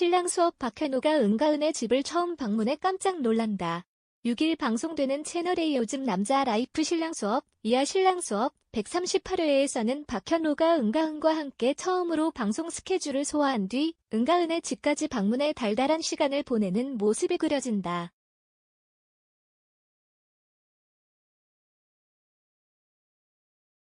신랑 수업 박현호가 은가은의 집을 처음 방문해 깜짝 놀란다. 6일 방송되는 채널A 요즘 남자 라이프 신랑 수업, 이하 신랑 수업 138회에서는 박현호가 은가은과 함께 처음으로 방송 스케줄을 소화한 뒤 은가은의 집까지 방문해 달달한 시간을 보내는 모습이 그려진다.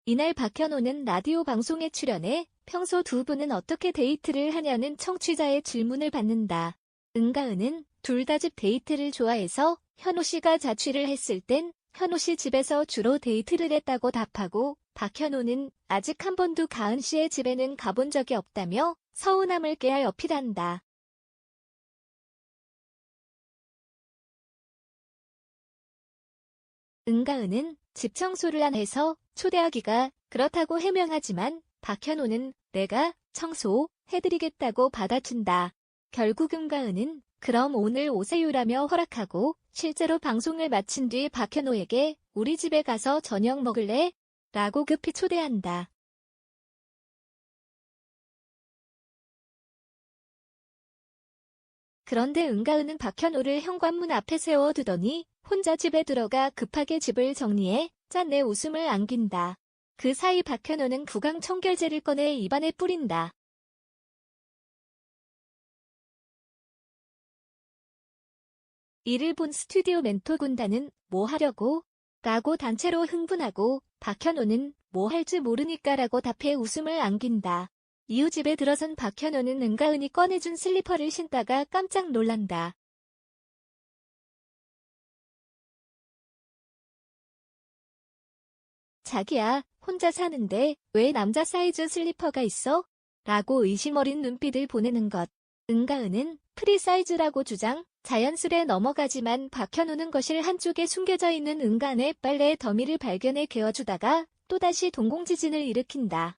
이날 박현호는 라디오 방송에 출연해 평소 두 분은 어떻게 데이트를 하냐는 청취자의 질문을 받는다. 은가은은 둘 다 집 데이트를 좋아해서 현호 씨가 자취를 했을 땐 현호 씨 집에서 주로 데이트를 했다고 답하고 박현호는 아직 한 번도 가은 씨의 집에는 가본 적이 없다며 서운함을 깨알 어필한다. 은가은은 집 청소를 안 해서 초대하기가 그렇다고 해명하지만 박현호는 내가 청소 해드리겠다고 받아준다. 결국 은가은은 그럼 오늘 오세요라며 허락하고 실제로 방송을 마친 뒤 박현호에게 우리 집에 가서 저녁 먹을래? 라고 급히 초대한다. 그런데 은가은은 박현호를 현관문 앞에 세워두더니 혼자 집에 들어가 급하게 집을 정리해 짠내 웃음을 안긴다. 그 사이 박현호는 구강 청결제를 꺼내 입안에 뿌린다. 이를 본 스튜디오 멘토 군단은 뭐 하려고? 라고 단체로 흥분하고 박현호는 뭐 할지 모르니까 라고 답해 웃음을 안긴다. 이후 집에 들어선 박현호는 은가은이 꺼내준 슬리퍼를 신다가 깜짝 놀란다. 자기야, 혼자 사는데 왜 남자 사이즈 슬리퍼가 있어? 라고 의심 어린 눈빛을 보내는 것. 은가은은 프리 사이즈라고 주장, 자연스레 넘어가지만 박현우는 거실 한쪽에 숨겨져 있는 은간의 빨래 더미를 발견해 개어주다가 또다시 동공지진을 일으킨다.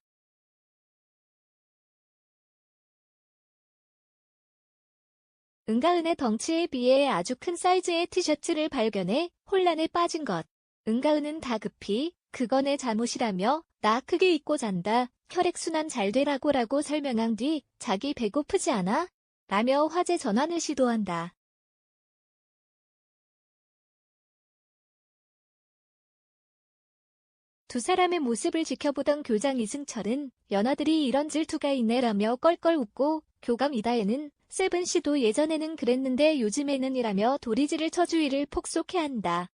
은가은의 덩치에 비해 아주 큰 사이즈의 티셔츠를 발견해 혼란에 빠진 것. 은가은은 다급히 그거 내 잘못이라며 나 크게 입고 잔다. 혈액순환 잘 되라고 라고 설명한 뒤 자기 배고프지 않아? 라며 화제 전환을 시도한다. 두 사람의 모습을 지켜보던 교장 이승철은 연하들이 이런 질투가 있네라며 껄껄 웃고 교감 이다혜는 세븐 씨도 예전에는 그랬는데 요즘에는 이라며 도리지를 쳐주위를 폭소해한다.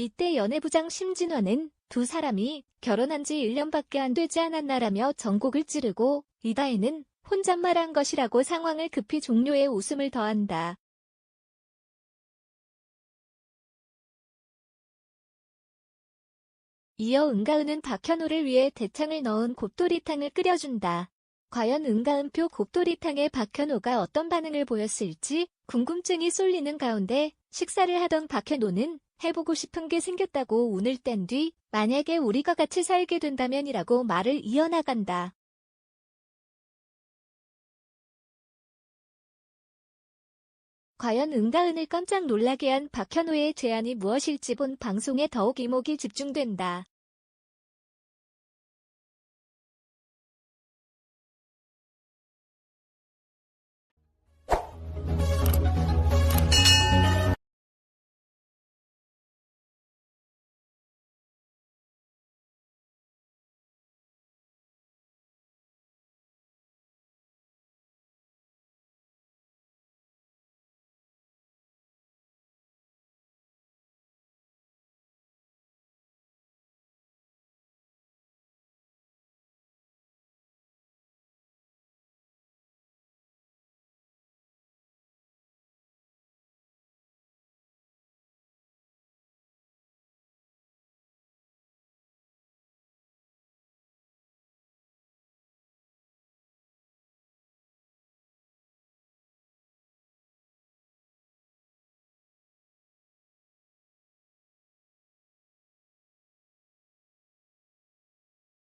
이때 연애부장 심진화는 두 사람이 결혼한 지 1년밖에 안 되지 않았나라며 전곡을 찌르고 이다혜는 혼잣말한 것이라고 상황을 급히 종료해 웃음을 더한다. 이어 은가은은 박현우를 위해 대창을 넣은 곱돌이탕을 끓여준다. 과연 은가은표 곱돌이탕에 박현우가 어떤 반응을 보였을지 궁금증이 쏠리는 가운데 식사를 하던 박현우는 해보고 싶은 게 생겼다고 운을 뗀 뒤 만약에 우리가 같이 살게 된다면이라고 말을 이어나간다. 과연 은가은을 깜짝 놀라게 한 박현우의 제안이 무엇일지 본 방송에 더욱 이목이 집중된다.